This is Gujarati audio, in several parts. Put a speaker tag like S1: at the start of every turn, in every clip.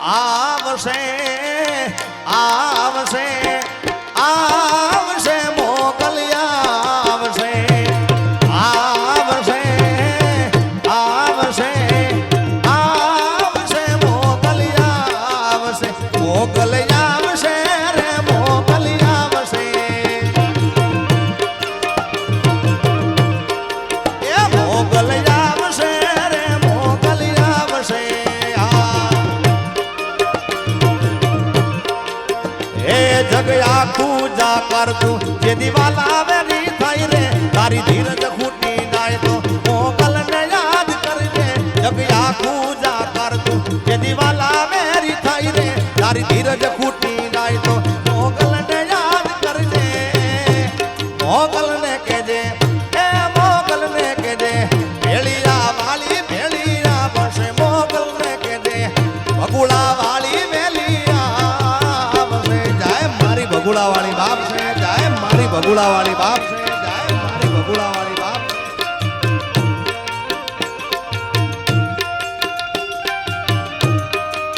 S1: આવશે આવશે. આખું તું જે દિવાલ આવે રી થાય રે, તારી ધીરજ ખૂટી જાય તો મોકલ ને યાદ કરજે. જગ આખું જા કરતું જે દિવાલ આવે રી થાય રે, તારી ધીરજ ખૂટી જાય તો મોકલ ને યાદ કરજે. મોકલ ને કેજે એ મોકલ ને કેજે ભેળિયા વાલી ભેળિયા બસે મોકલ ને કેજે બગુડા વાળી બગુડા વાળી બાપ છે. જાય મારી બગુડા વાળી બાપ છે, જાય મારી બગુડા વાળી બાપ.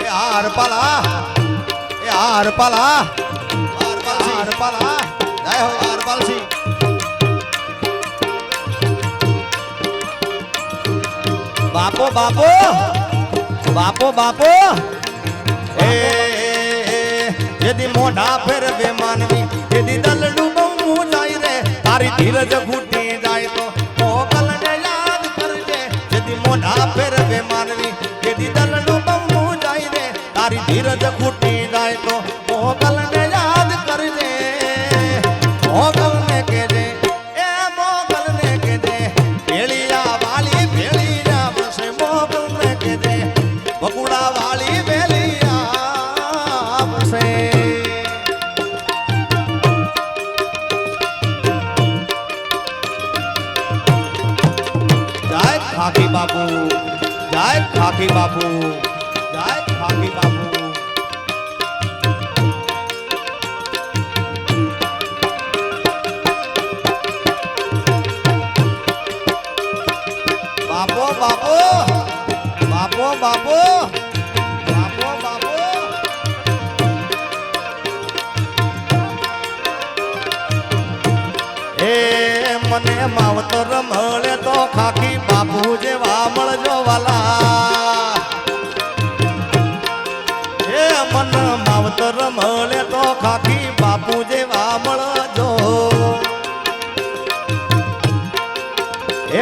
S1: એ હાર એ બાપો બાપો બાપો બાપો. એ જેદી મોઢા ફેરવે માનવી દલડું તારી ધીરજ ફૂટી જાય તો મોગલ ને યાદ કરજે. જેથી મોઢા ફેરવે માનવી. જેદી દલડું બહુ જાય રે. તારી ધીરજ ફૂટી ખાકી બાપુ. જય ખાકી બાપુ. જય બાપુ બાપો. મને માવતર મળે તો ખાકી બાપુ જેવા મળજો વાલા. એ મન માવતર મળે તો ખાકી બાપુ જેવા મળજો.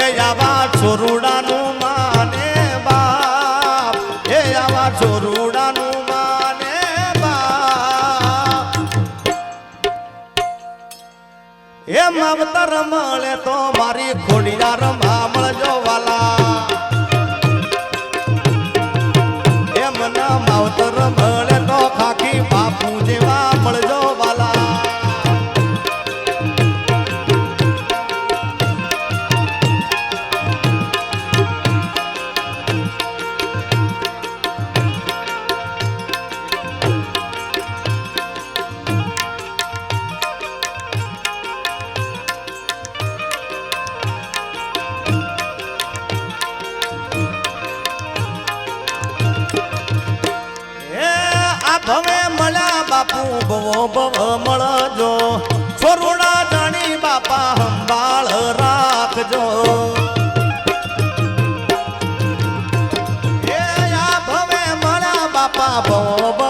S1: એ આવા છોરુડાનું એ અવતર મળે તો મારી ખોડિયા રમા મળજો વાલા. ભવે મળા બાપુ, ભવો, ભવ મળજો. છોરુડા જાણી બાપા સંભાળ રાખજો. ભવે મળા બાપા ભવો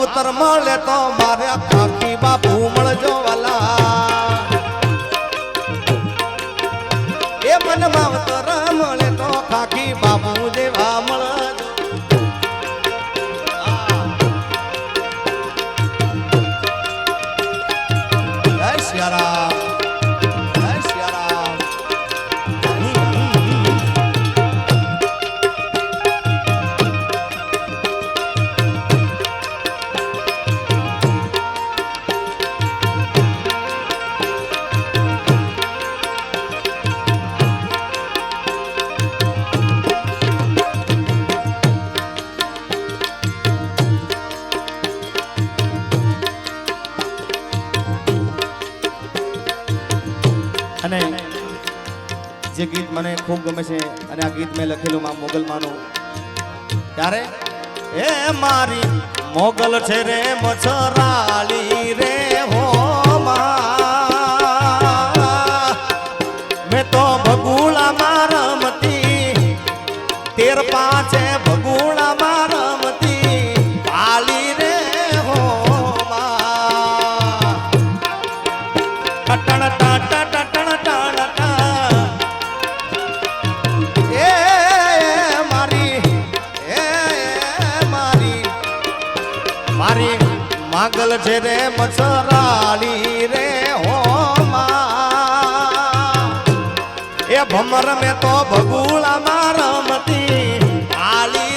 S1: માવતર મળે તો મારે ખાકી બાપુ મળજો. મને ખૂબ ગમે છે અને આ ગીત મેં લખેલું માં મોગલમાનું ત્યારે એ મારી મોગલ છે રે મછરાલી રે હો માં. તો ભગુળામાં રમતી, તેર પાંચે ભગુળામાં રમતી માગલ છે રે મસરાળી રે હો એ ભમર મેં તો ભગુળા માં રમતી. આલી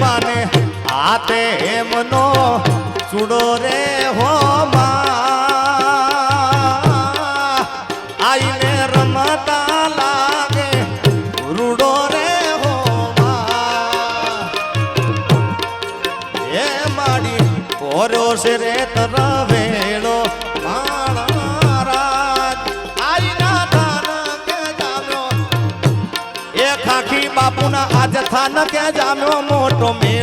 S1: માને હાથે એમનો ચૂડો રે ભર્યો છે રે તરવેળો એક આખી બાપુના આજ થાન ત્યાં જામ્યો મોટો મેં